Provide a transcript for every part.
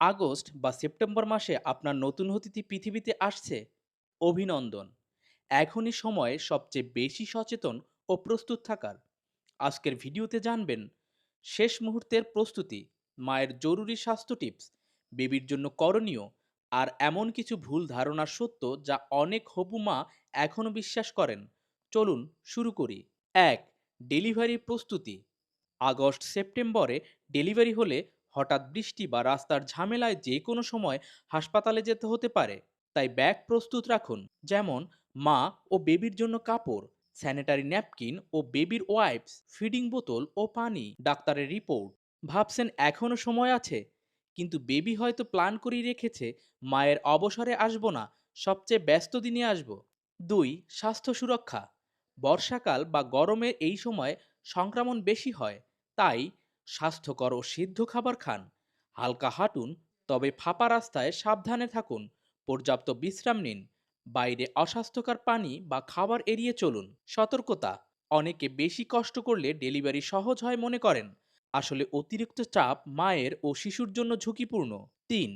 August বা September মাসে আপনার নতুন অতিথি পৃথিবীতে আসছে। অভিনন্দন। এখনই সময় সবচেয়ে বেশি সচেতন ও প্রস্তুত থাকার। আজকের ভিডিওতে জানবেন, শেষ মুহূর্তের প্রস্তুতি, মায়ের জরুরি স্বাস্থ্য টিপস, বেবির জন্য করণীয় আর এমন কিছু ভুল ধারণা সত্য যা অনেক হবু মা এখনও বিশ্বাস করেন। চলুন শুরু করি। এক ডেলিভারি প্রস্তুতি। আগস্ট সেপ্টেম্বরে ডেলিভারি হলে হঠাৎ বৃষ্টি বা রাস্তার ঝামেলায় যে কোনো সময় হাসপাতালে যেতে হতে পারে। তাই ব্যাগ প্রস্তুত রাখুন, যেমন মা ও বেবির জন্য কাপড়, স্যানিটারি ন্যাপকিন ও বেবির ওয়াইপস, ফিডিং বোতল ও পানি, ডাক্তারের রিপোর্ট। ভাবছেন এখনও সময় আছে, কিন্তু বেবি হয়তো প্ল্যান করেই রেখেছে, মায়ের অবসরে আসব না, সবচেয়ে ব্যস্ত দিনে আসব। দুই, স্বাস্থ্য সুরক্ষা। বর্ষাকাল বা গরমের এই সময় সংক্রমণ বেশি হয়, তাই স্বাস্থ্যকর ও সিদ্ধ খাবার খান। হালকা হাঁটুন, তবে ফাঁপা রাস্তায় সাবধানে থাকুন। পর্যাপ্ত বিশ্রাম নিন। বাইরে অস্বাস্থ্যকর পানি বা খাবার এড়িয়ে চলুন। সতর্কতা। অনেকে বেশি কষ্ট করলে ডেলিভারি সহজ হয় মনে করেন। আসলে অতিরিক্ত চাপ মায়ের ও শিশুর জন্য ঝুঁকিপূর্ণ। তিন,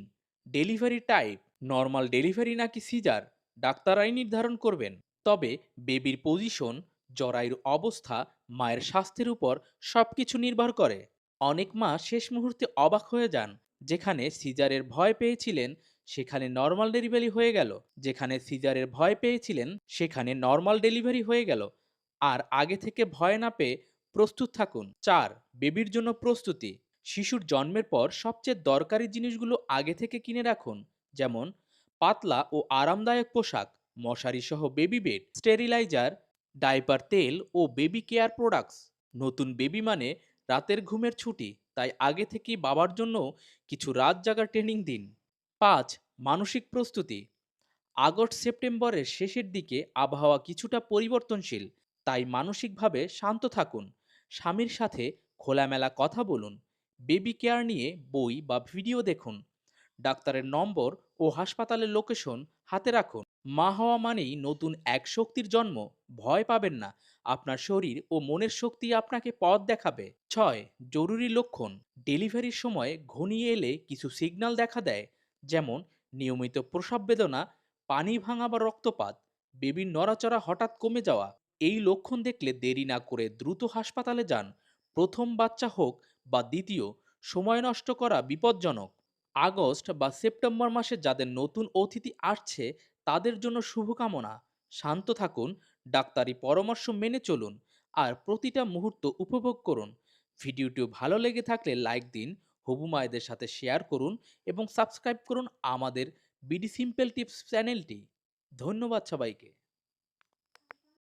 ডেলিভারি টাইপ। নর্মাল ডেলিভারি নাকি সিজার? ডাক্তারাই নির্ধারণ করবেন। তবে বেবির পজিশন, জরায়ুর অবস্থা, মায়ের স্বাস্থ্যের উপর সবকিছু নির্ভর করে। অনেক মা শেষ মুহূর্তে অবাক হয়ে যান। যেখানে সিজারের ভয় পেয়েছিলেন, সেখানে নর্মাল ডেলিভারি হয়ে গেল। যেখানে সিজারের ভয় পেয়েছিলেন, সেখানে নর্মাল ডেলিভারি হয়ে গেল। আর আগে থেকে ভয় না পেয়ে প্রস্তুত থাকুন। চার, বেবির জন্য প্রস্তুতি। শিশুর জন্মের পর সবচেয়ে দরকারি জিনিসগুলো আগে থেকে কিনে রাখুন। যেমন, পাতলা ও আরামদায়ক পোশাক মশারি সহ বেবি বেড স্টেরিলাইজার ডাইপার তেল ও বেবি কেয়ার প্রোডাক্টস নতুন বেবি মানে রাতের ঘুমের ছুটি, তাই আগে থেকেই বাবার জন্য কিছু রাত জাগার ট্রেনিং দিন। পাঁচ, মানসিক প্রস্তুতি। আগস্ট, সেপ্টেম্বরের শেষের দিকে আবহাওয়া কিছুটা পরিবর্তনশীল, তাই মানসিকভাবে শান্ত থাকুন। স্বামীর সাথে খোলামেলা কথা বলুন বেবি কেয়ার নিয়ে বই বা ভিডিও দেখুন, ডাক্তারের নম্বর ও হাসপাতালের লোকেশন হাতে রাখুন। মা হওয়া মানেই নতুন এক শক্তির জন্ম। ভয় পাবেন না। আপনার শরীর ও মনের শক্তি আপনাকে পথ দেখাবে। ছয়, জরুরি লক্ষণ। ডেলিভারির সময় ঘনিয়ে এলে কিছু সিগন্যাল দেখা দেয়। যেমন, নিয়মিত প্রসাব বেদনা, পানি ভাঙা বা রক্তপাত, বেবির নড়াচড়া হঠাৎ কমে যাওয়া। এই লক্ষণ দেখলে দেরি না করে দ্রুত হাসপাতালে যান। প্রথম বাচ্চা হোক বা দ্বিতীয়, সময় নষ্ট করা বিপজ্জনক। আগস্ট বা সেপ্টেম্বর মাসে যাদের নতুন অতিথি আসছে তাদের জন্য শুভকামনা। শান্ত থাকুন, ডাক্তারি পরামর্শ মেনে চলুন, আর প্রতিটা মুহূর্ত উপভোগ করুন। ভিডিওটিও ভালো লেগে থাকলে লাইক দিন, হবু মায়েদের সাথে শেয়ার করুন এবং সাবস্ক্রাইব করুন আমাদের বিডি সিম্পল টিপস চ্যানেলটি। ধন্যবাদ সবাইকে।